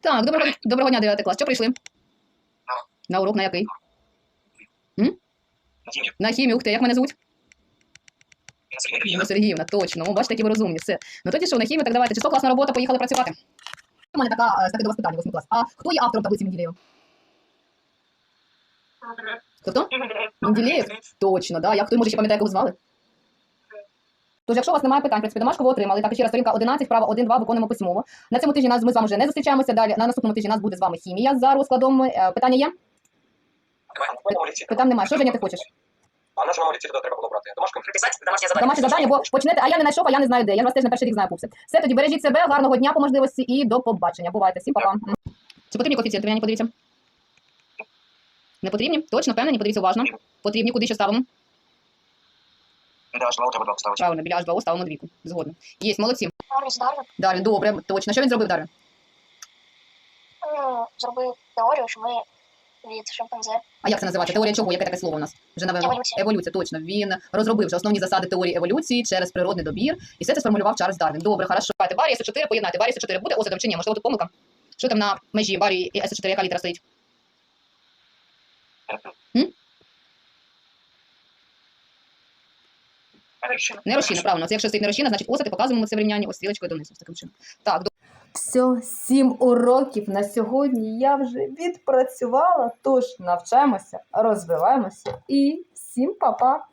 Так, доброго, доброго дня, 9 клас. Що прийшли? На урок на який? Хімію. На хімію. Ух ти, як мене звуть? Сергій Ну, Сергіївна, точно. О, бачите, які ви розумні. Все. Ну тоді що, на хімію, так давайте. Число класна робота, поїхали працювати. У мене така, е, таке до вас питання, 8 клас. А хто є автором таблиці Менделєєва? Хто хто? Менделєєв? Точно, да. Як хто може ще пам'ятає, як його звали? Тож, якщо у вас немає питань, в принципі, домашку ви отримали. Так, ще раз сторінка 11, права 1-2, виконуємо письмово. На цьому тижні нас ми з вами вже не зустрічаємося. Далі на наступному тижні нас буде з вами хімія за розкладом. Е, Питання є? Питань немає. Що Женя, ти хочеш? А на ліці туди треба було брати? Домашку? Приписати домашнє завдання. Домашнє завдання, бо почнете, а я не знайшов, а я не знаю де. Я вас теж на перший рік знаю пупси. Все, тоді бережіть себе, гарного дня по можливості і до побачення. Бувайте, всім па-па. Чи потрібні коефіцієнти? Не подивіться? Не потрібні? Точно, впевнені? Подивіться уважно. Потрібні, куди що ставимо? Біля аж два треба. Правильно, біля H2O ставимо двійку. Згодно. Є, молодці. Дарвін Дарвін Дарвін, добре, точно. Що він зробив, Дарвін? ну, зробив теорію, що ми від шимпанзе. А як це називається? Теорія чого? Яке таке слово у нас? Вже напевно. Еволюція. Еволюція, точно. Він розробив вже основні засади теорії еволюції через природний добір. І все це сформулював Чарльз Дарвін. Добре, хорошо. Давайте, Барі С4 поєднати. Барі С4 буде осадом чи ні? Можливо, тут помилка? Що там на межі Барі і С4, яка літера стоїть? Не розчина, правильно. Це якщо стоїть не розчина, значить осад, і показуємо це в рівнянні ось стрілочкою донизу. Таким чином. Так, Все, сім уроків на сьогодні я вже відпрацювала. Тож навчаємося, розвиваємося і всім па-па!